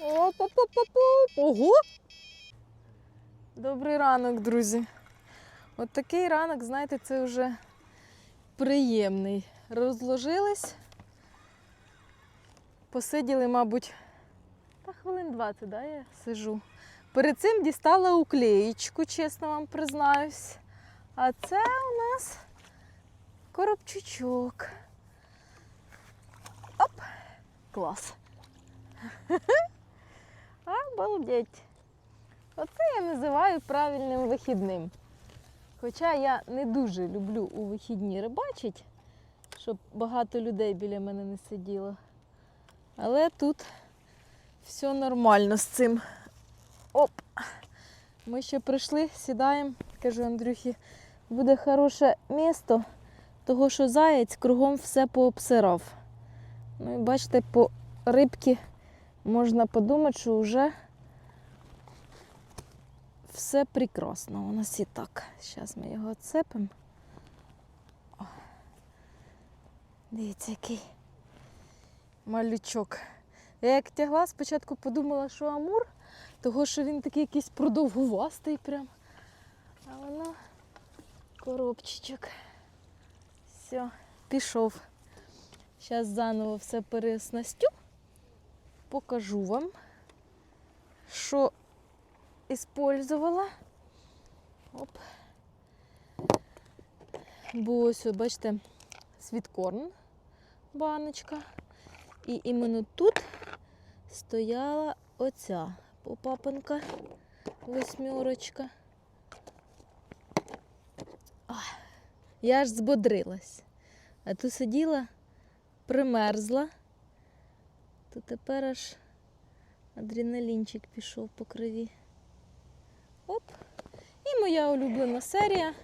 Оп-оп-оп-оп. Ого! Добрий ранок, друзі. От такий ранок, знаєте, це вже приємний. Розложились, посиділи, мабуть, та хвилин 20, да, я сижу. Перед цим дістала уклеєчку, чесно вам признаюсь. А це у нас коробчучок. Оп! Клас. Обалдеть. Оце я називаю правильним вихідним. Хоча я не дуже люблю у вихідні рибачити, щоб багато людей біля мене не сиділо. Але тут все нормально з цим. Оп! Ми ще прийшли, сідаємо, кажу Андрюхі, буде хороше місто, того що заєць кругом все пообсирав. Ну і бачите, по рибки можна подумати, що вже все прекрасно. У нас і так. Зараз ми його цепимо. О. Дивіться, який малючок. Я як тягла, спочатку подумала, що амур, того що він такий якийсь продовгувастий прям. А воно коробчичок. Все, пішов. Зараз заново все переоснастю. Покажу вам, що іспользувала. Оп. Бо ось, бачите, світкорн баночка. І іменно тут стояла оця попапанка восьмерочка. Я аж збодрилась. А тут сиділа, примерзла, то тепер аж адреналінчик пішов по крові. Оп. І моя улюблена серія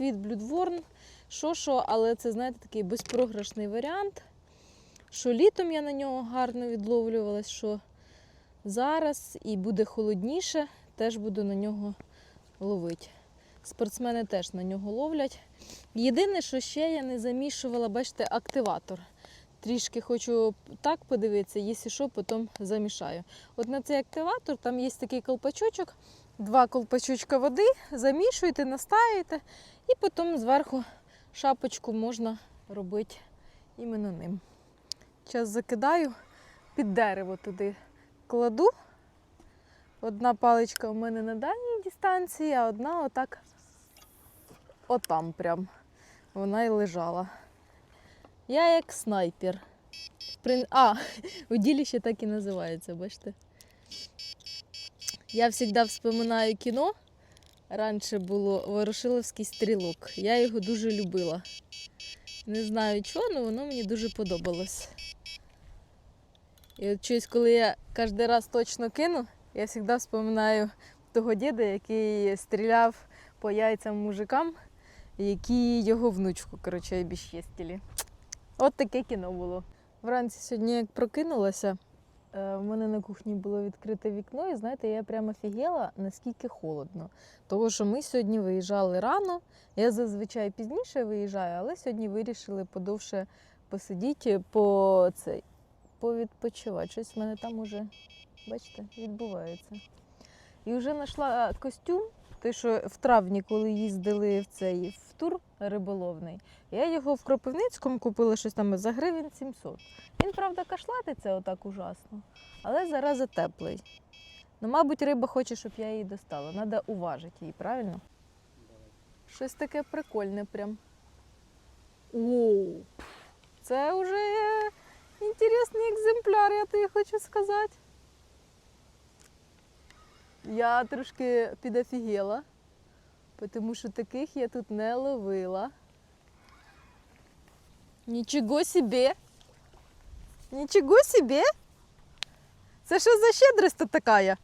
Bloodworm. Що що, але це, знаєте, такий безпрограшний варіант. Що літом я на нього гарно відловлювалась, що зараз і буде холодніше, теж буду на нього ловити. Спортсмени теж на нього ловлять. Єдине, що ще я не замішувала, бачите, активатор. Трішки хочу так подивитися, якщо що, потім замішаю. От на цей активатор там є такий колпачочок, два колпачочка води, замішуєте, настаєте, і потім зверху шапочку можна робити іменно ним. Зараз закидаю під дерево туди кладу. Одна паличка у мене на дальній дистанції, а одна отак отам прям. Вона і лежала. Я як снайпер. А, удилище так і називається, бачите? Я завжди вспоминаю кіно. Раніше було Ворошиловський стрілок. Я його дуже любила. Не знаю чого, але воно мені дуже подобалось. І от щось, коли я кожен раз точно кину, я завжди вспоминаю того діда, який стріляв по яйцям мужикам, які його внучку, коротше, обіщестили. От таке кіно було. Вранці сьогодні, як прокинулася, е, в мене на кухні було відкрите вікно, і знаєте, я прямо офігела, наскільки холодно. Тому що ми сьогодні виїжджали рано. Я зазвичай пізніше виїжджаю, але сьогодні вирішили подовше посидіти, по цей, повідпочивати. Щось в мене там уже, бачите, відбувається. І вже знайшла костюм, той, що в травні, коли їздили в цей в тур риболовний, я його в Кропивницькому купила щось там за гривень 700. Він, правда, кашлатиться отак ужасно, але зараза теплий. Ну, мабуть, риба хоче, щоб я її достала. Треба уважити її, правильно? Щось таке прикольне прям. Оу, це вже інтересний екземпляр, я тобі хочу сказати. Я трошки підофігела, тому що таких я тут не ловила. Нічого собі! Нічого собі! Це що за щедрость тут така?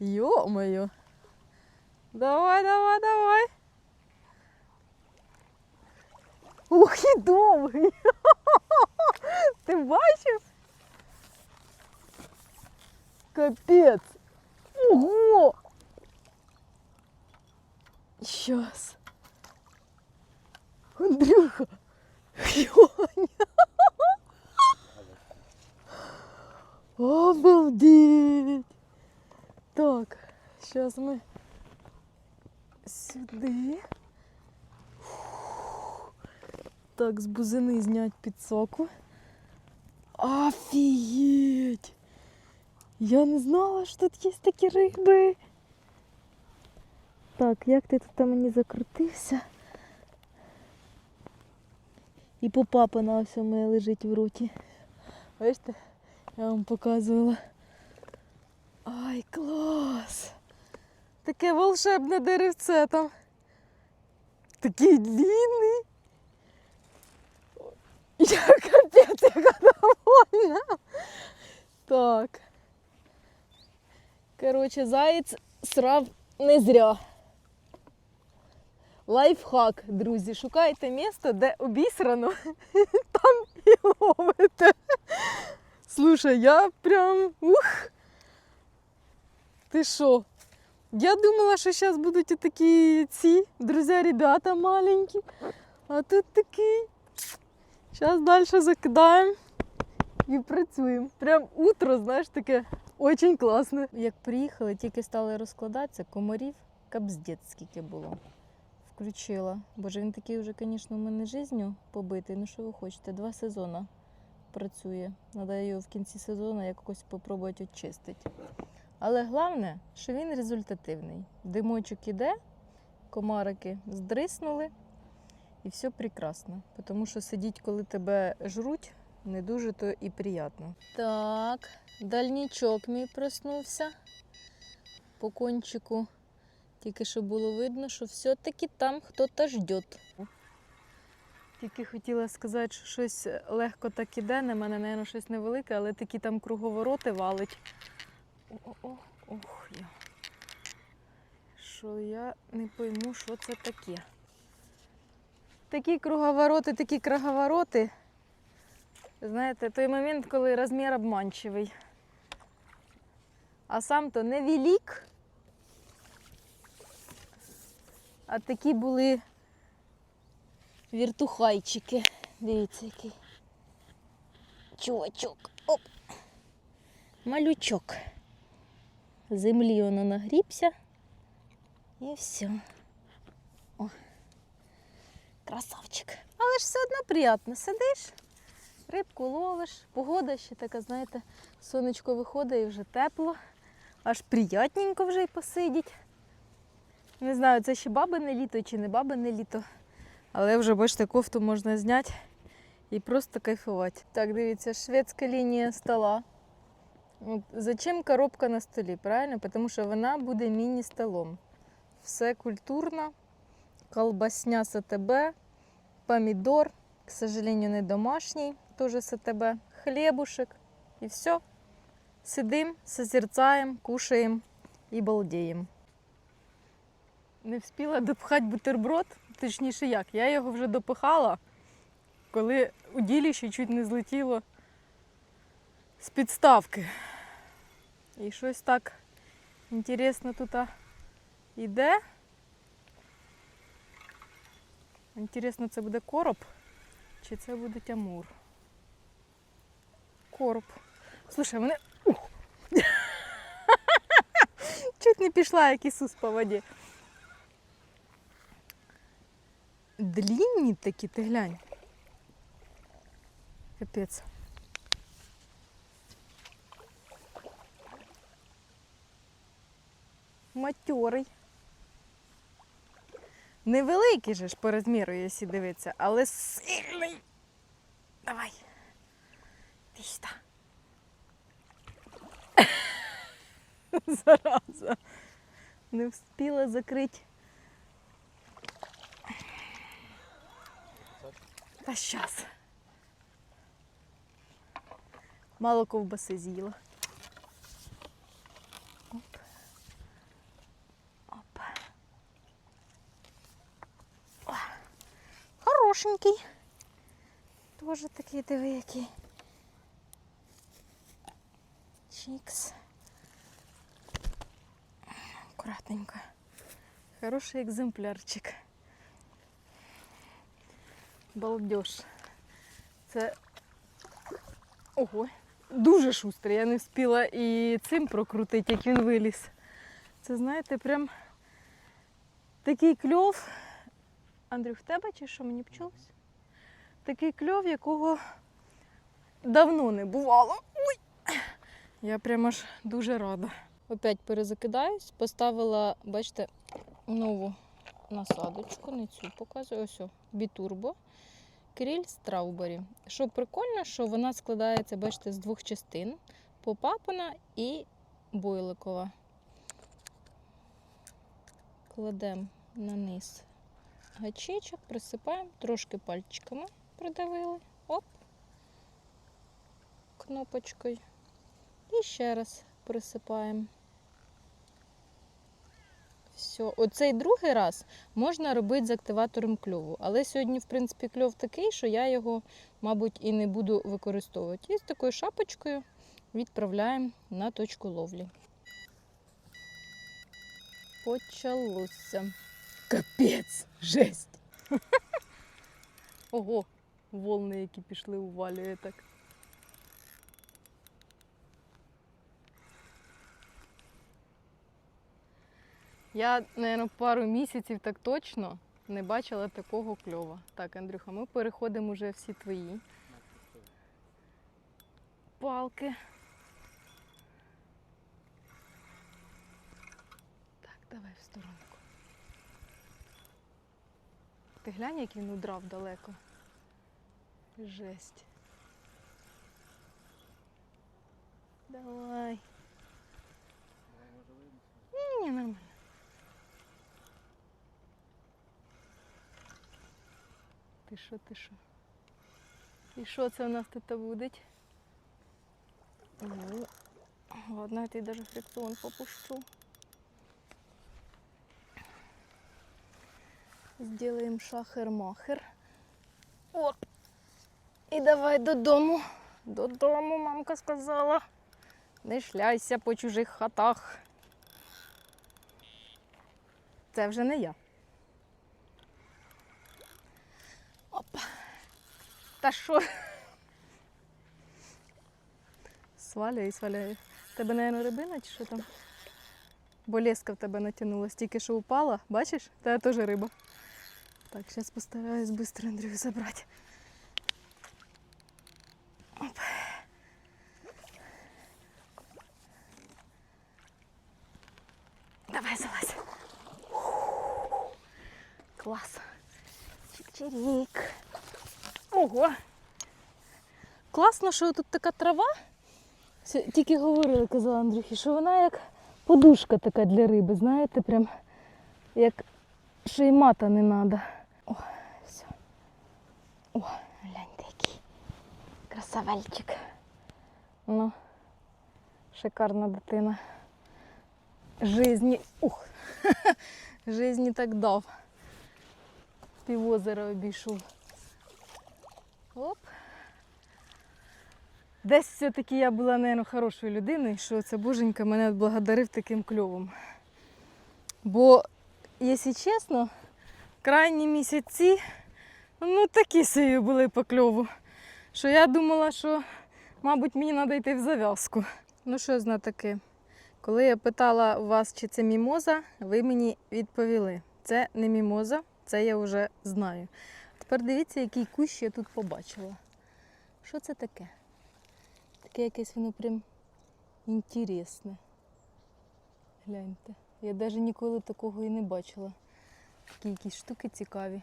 Йо-моє! Давай, давай, давай! Ух, і довгий! Ти бачив? Капець! Ого! Щас. Андрюха! Йоня! Обалдеть! Так, зараз ми сюди. Так, з бузини знять підсоку. Офігеть! Я не знала, що тут є такі риби. Так, як ти тут мені закрутився? І попапина ось у мене лежить в роті. Бачите, я вам показувала. Ай, клас! Таке волшебне деревце там. Такий длинний. Я капець, яка довольна. Так. Коротше, заєць срав не зря. Лайфхак, друзі. Шукайте місто, де обісрано, там і ловите. Слушай, я прям ух. Ти що? Я думала, що зараз будуть такі ці друзі, ребята маленькі. А тут такий. Зараз далі закидаємо і працюємо. Прям утро, знаєш, таке очень класне. Як приїхали, тільки стали розкладатися, комарів капздець скільки було. Включила. Боже, він такий вже, звісно, у мене жизнью побитий. Ну що ви хочете? Два сезони працює. Треба його в кінці сезону якось спробувати очистити. Але головне, що він результативний. Димочок іде, комарики здриснули, і все прекрасно. Тому що сидіть, коли тебе жруть, не дуже то і приємно. Так, дальнічок мій проснувся по кончику. Тільки що було видно, що все-таки там хтось жде. Тільки хотіла сказати, що щось легко так іде. На мене, мабуть, щось невелике, але такі там круговороти валить. О-о-о, ох я. Що я не пойму, що це таке. Такі круговороти, такі круговороти. Знаєте, той момент, коли розмір обманчивий. А сам то невелик. А такі були віртухайчики. Дивіться, який. Чувачок. Оп. Малючок. Землі воно нагрібся. І все. О. Красавчик. Але ж все одно приємно. Сидиш, рибку ловиш. Погода ще така, знаєте, сонечко виходить і вже тепло. Аж приятненько вже й посидіть. Не знаю, це ще бабине літо чи не бабине літо. Але вже, бачите, кофту можна зняти і просто кайфувати. Так, дивіться, шведська лінія стола. От Зачем коробка на столі? Правильно? Тому що вона буде міні-столом. Все культурно, колбасня СТБ, помідор, к сожалению, не домашній, теж СТБ, хлібушек і все. Сидим, созерцаємо, кушаємо і балдіємо. Не встигла допхати бутерброд, точніше як, я його вже допихала, коли у діліші чуть не злетіло з підставки. І щось так інтересно тут а, іде. Інтересно, це буде короб чи це буде тямур? Короб. Слушай, мене. Ух! Чуть не пішла, як Ісус по воді. Длінні такі, ти глянь. Капець. Матьорий. Невеликий же ж по розміру, якщо дивитися, але сильний. Давай. Ти сюди. Зараза. Не встигла закрити. Та щас. Мало ковбаси з'їла. Оп. Оп. О, Хорошенький. Тоже такий диви який. Чікс. Аккуратненько. Хороший екземплярчик. Балдеж. Це. Ого. дуже шустрий. Я не встигла і цим прокрутити, як він виліз. Це знаєте, прям такий кльов. Андрюх, в тебе чи що мені почулось? Такий кльов, якого давно не бувало. Ой! Я прям аж дуже рада. Опять перезакидаюсь, поставила, бачите, нову насадочку, не цю показую. Ось, бітурбо. Кріль Страубері. Що прикольно, що вона складається, бачите, з двох частин: попапина і бойликова. Кладемо на низ гачечок, присипаємо, трошки пальчиками придавили. Оп. Кнопочкою. І ще раз присипаємо. Все. Оцей другий раз можна робити з активатором кльову. Але сьогодні, в принципі, кльов такий, що я його, мабуть, і не буду використовувати. І з такою шапочкою відправляємо на точку ловлі. Почалося. Капець, жесть. Ого, волни, які пішли увалює так. Я, мабуть, пару місяців так точно не бачила такого кльова. Так, Андрюха, ми переходимо вже всі твої палки. Так, давай в сторонку. Ти глянь, як він удрав далеко. Жесть. Давай. Ні, нормально. Що, ти що? І що це у нас тут буде? Ну, ладно, я тобі даже фрикціон попущу. Сделаем шахер-махер. Оп. І давай додому. Додому, мамка сказала. Не шляйся по чужих хатах. Це вже не я. Та що? Сваляй, сваляй. Тебе, мабуть, рибина чи що там? Бо леска в тебе натягнулась, тільки що упала. Бачиш? Та теж риба. Так, зараз постараюсь швидко Андрію забрати. Оп. Давай, залазь. Клас. Чик-чирік. Ого. Класно, що тут така трава. Тільки говорили, казала Андрюхі, що вона як подушка така для риби, знаєте, прям як що й мата не треба. О, все. О, гляньте який. Красавельчик. Ну, шикарна дитина. Жизні. Ух! Жизні так дав. Півозера обійшов. Оп. Десь все-таки я була, мабуть, хорошою людиною, що це боженька мене благодарив таким кльовом. Бо, якщо чесно, крайні місяці ну такі собі були по кльову. Що я думала, що, мабуть, мені треба йти в зав'язку. Ну що зна таке? Коли я питала у вас, чи це мімоза, ви мені відповіли. Це не мімоза, це я вже знаю. Тепер дивіться, який кущ я тут побачила. Що це таке? Таке якесь воно прям інтересне. Гляньте. Я навіть ніколи такого і не бачила. Такі якісь штуки цікаві.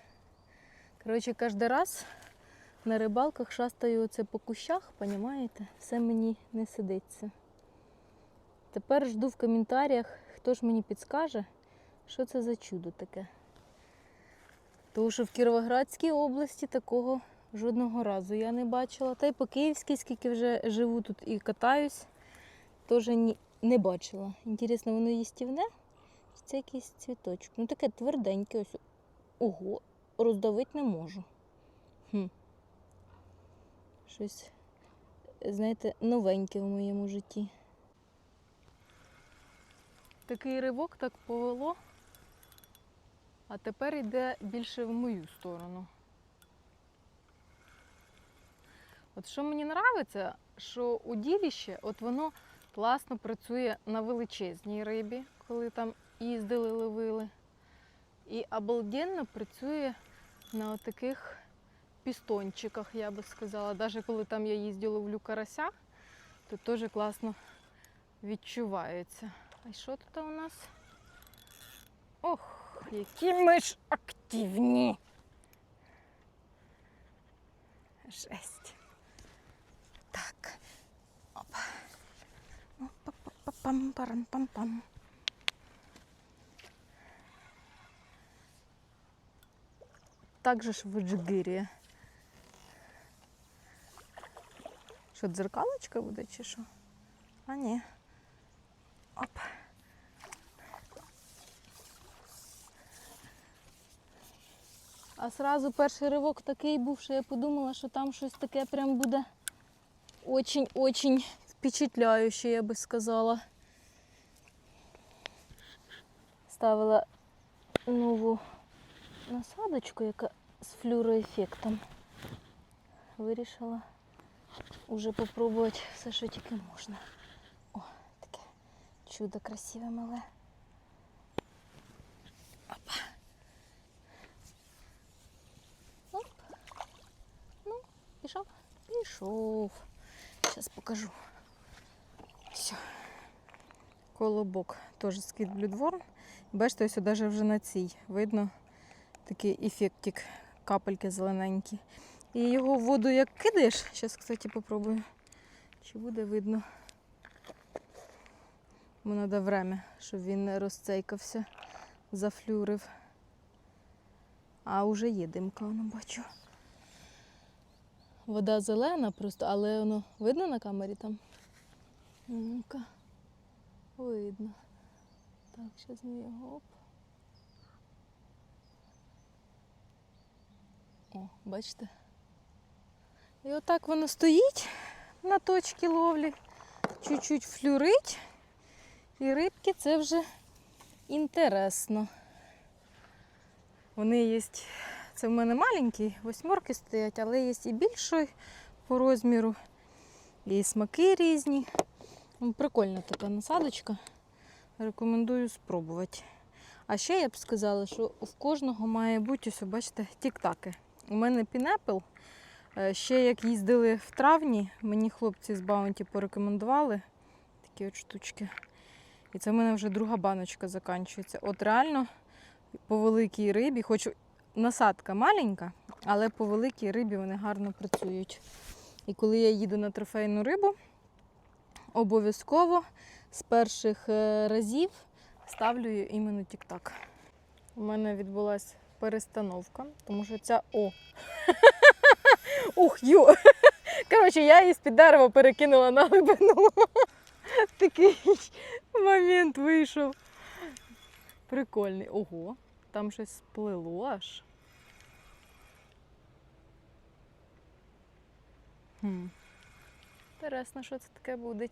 Коротше, кожен раз на рибалках шастаю оце по кущах, понімаєте? Все мені не сидиться. Тепер жду в коментарях, хто ж мені підскаже, що це за чудо таке. Тому що в Кіровоградській області такого жодного разу я не бачила. Та й по Київській, скільки вже живу тут і катаюсь, теж не бачила. Інтересно, воно їстівне? Це якийсь цвіточок? Ну таке тверденьке ось. Ого, роздавити не можу. Хм. Щось, знаєте, новеньке в моєму житті. Такий ривок так повело, а тепер йде більше в мою сторону. От що мені подобається, що удилище, от воно класно працює на величезній рибі, коли там їздили, ловили. І обалденно працює на таких пістончиках, я би сказала. Навіть коли там я їздю ловлю карася, то теж класно відчувається. А що тут у нас? Ох, які ми ж активні. Жесть. Так. Опа. Опа-па-па-пам-парам-пам-пам. Так же ж в Джигирі. Що, дзеркалочка буде чи що? А ні. А сразу перший ривок такий був, що я подумала, що там щось таке прям буде очень-очень впечатляюще, я би сказала. Ставила нову насадочку, яка з флюроефектом. Вирішила уже попробувати все, що тільки можна. О, таке чудо красиве мале. Опа. Оп. Ну, пішов? Пішов. Зараз покажу. Все. Колобок теж скид блюдворм. Бачите, ось навіть вже на цій видно такий ефектик, капельки зелененькі. І його в воду як кидаєш, зараз, кстати, попробую, чи буде видно. Бо треба время, щоб він не розцейкався, зафлюрив. А вже є димка, воно бачу. Вода зелена просто, але воно видно на камері там? Ну-ка. Видно. Так, зараз ми його. О, бачите? І отак воно стоїть на точці ловлі, чуть-чуть флюрить. І рибки це вже інтересно. Вони є, це в мене маленькі, восьмерки стоять, але є і більшої по розміру, і смаки різні. Ну, Прикольна така насадочка. Рекомендую спробувати. А ще я б сказала, що в кожного має бути, ось, бачите, тік-таки. У мене пінепл. Е, Ще як їздили в травні, мені хлопці з Баунті порекомендували такі от штучки. І це в мене вже друга баночка закінчується. От реально по великій рибі, хоч насадка маленька, але по великій рибі вони гарно працюють. І коли я їду на трофейну рибу, обов'язково з перших е, разів ставлю іменно тік-так. У мене відбулася перестановка, тому що ця о. Ух, ю! Коротше, я її з-під дерева перекинула на глибину. Такий момент вийшов. Прикольний. Ого, там щось сплило аж. Хм. Інтересно, що це таке буде.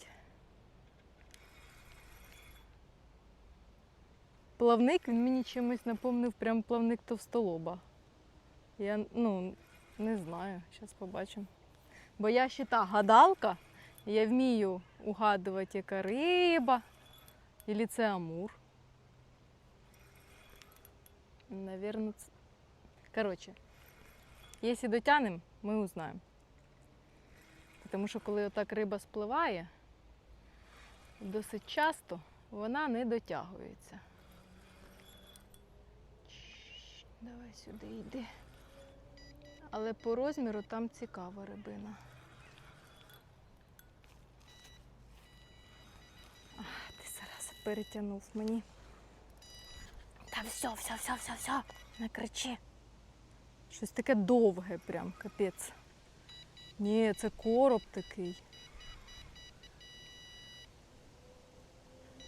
Плавник він мені чимось напомнив прям плавник товстолоба. Я ну, не знаю, зараз побачимо. Бо я ще та гадалка, я вмію угадувати, яка риба. Ілі це амур. Навірно, це. Коротше, якщо дотягнемо, ми узнаємо. Тому що коли отак риба спливає, досить часто вона не дотягується. Давай сюди йди. Але по розміру там цікава рибина. А, ти зараз перетягнув мені. Та все, все, все, все, все. Не кричи. Щось таке довге прям, капець. Ні, це короб такий.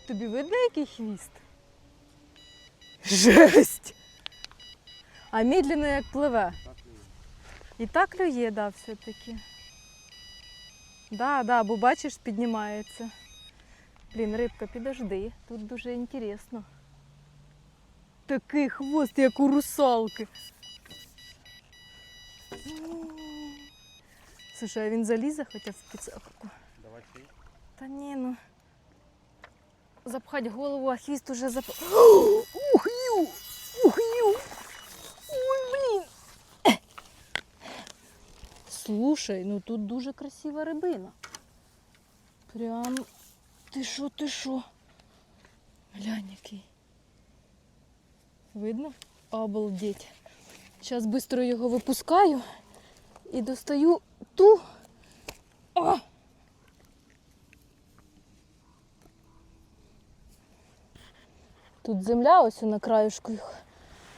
Тобі видно, який хвіст? Жесть! А медленно як пливе. І так клює, да, все-таки. Да, да, бо бачиш, піднімається. Блін, рибка, підожди, тут дуже інтересно. Такий хвост, як у русалки. Слушай, а він залізе хоча б в підсохку. Давай ти. Та ні, ну. Запхать голову, а хвіст уже зап... Ух, ю! Ух, ю! Ой, блін! Слушай, ну тут дуже красива рибина. Прям. Ти що, ти що? Глянь який. Видно? Обалдеть. Зараз швидко його випускаю і достаю ту. О! Тут земля ось на краюшку їх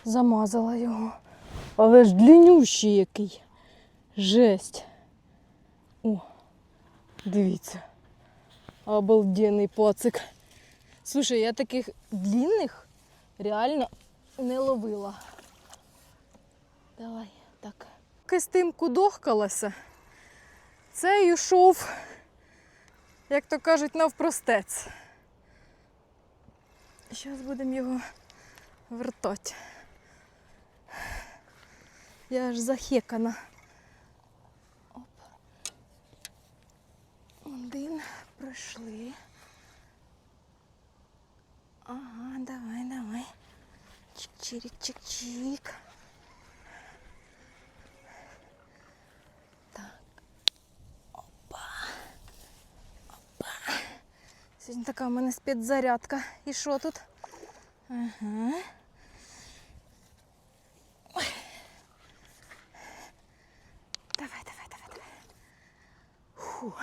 замазала його. Але ж длиннющий який. Жесть. О, дивіться. Обалденний пацик. Слушай, я таких длинних реально не ловила. Давай, так. З кудохкалася, цей йшов, як то кажуть, навпростець. Зараз будемо його вертати. Я аж захекана. Оп. Один пройшли. Ага, давай, давай. Чик-чирик, Сьогодні така в мене спецзарядка. І що тут? Ага. Ой. Давай, давай, давай, давай. Фу.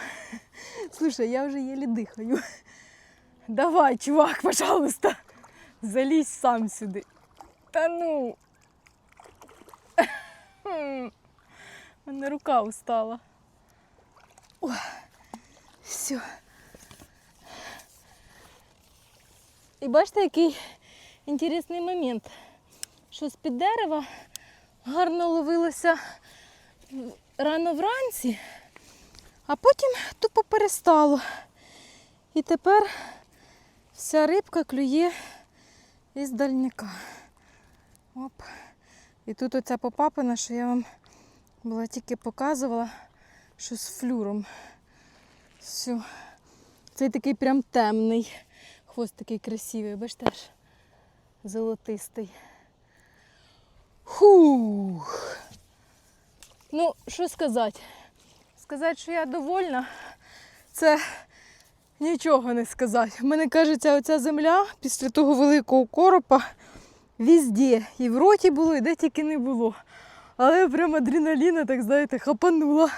Слушай, я вже еле дихаю. Давай, чувак, пожалуйста, залізь сам сюди. Та ну. У мене рука устала. О, все. І бачите, який інтересний момент, що з-під дерева гарно ловилося рано вранці, а потім тупо перестало. І тепер вся рибка клює із дальника. Оп. І тут оця попапина, що я вам була тільки показувала, що з флюром. Все. Цей такий прям темний. Хвост такий красивий, бачите ж? Золотистий. Хух. Ну, що сказати? Сказати, що я довольна, це нічого не сказати. Мені кажеться, оця земля після того великого коропа везде. І в роті було, і де тільки не було. Але прям адреналіна, так знаєте, хапанула.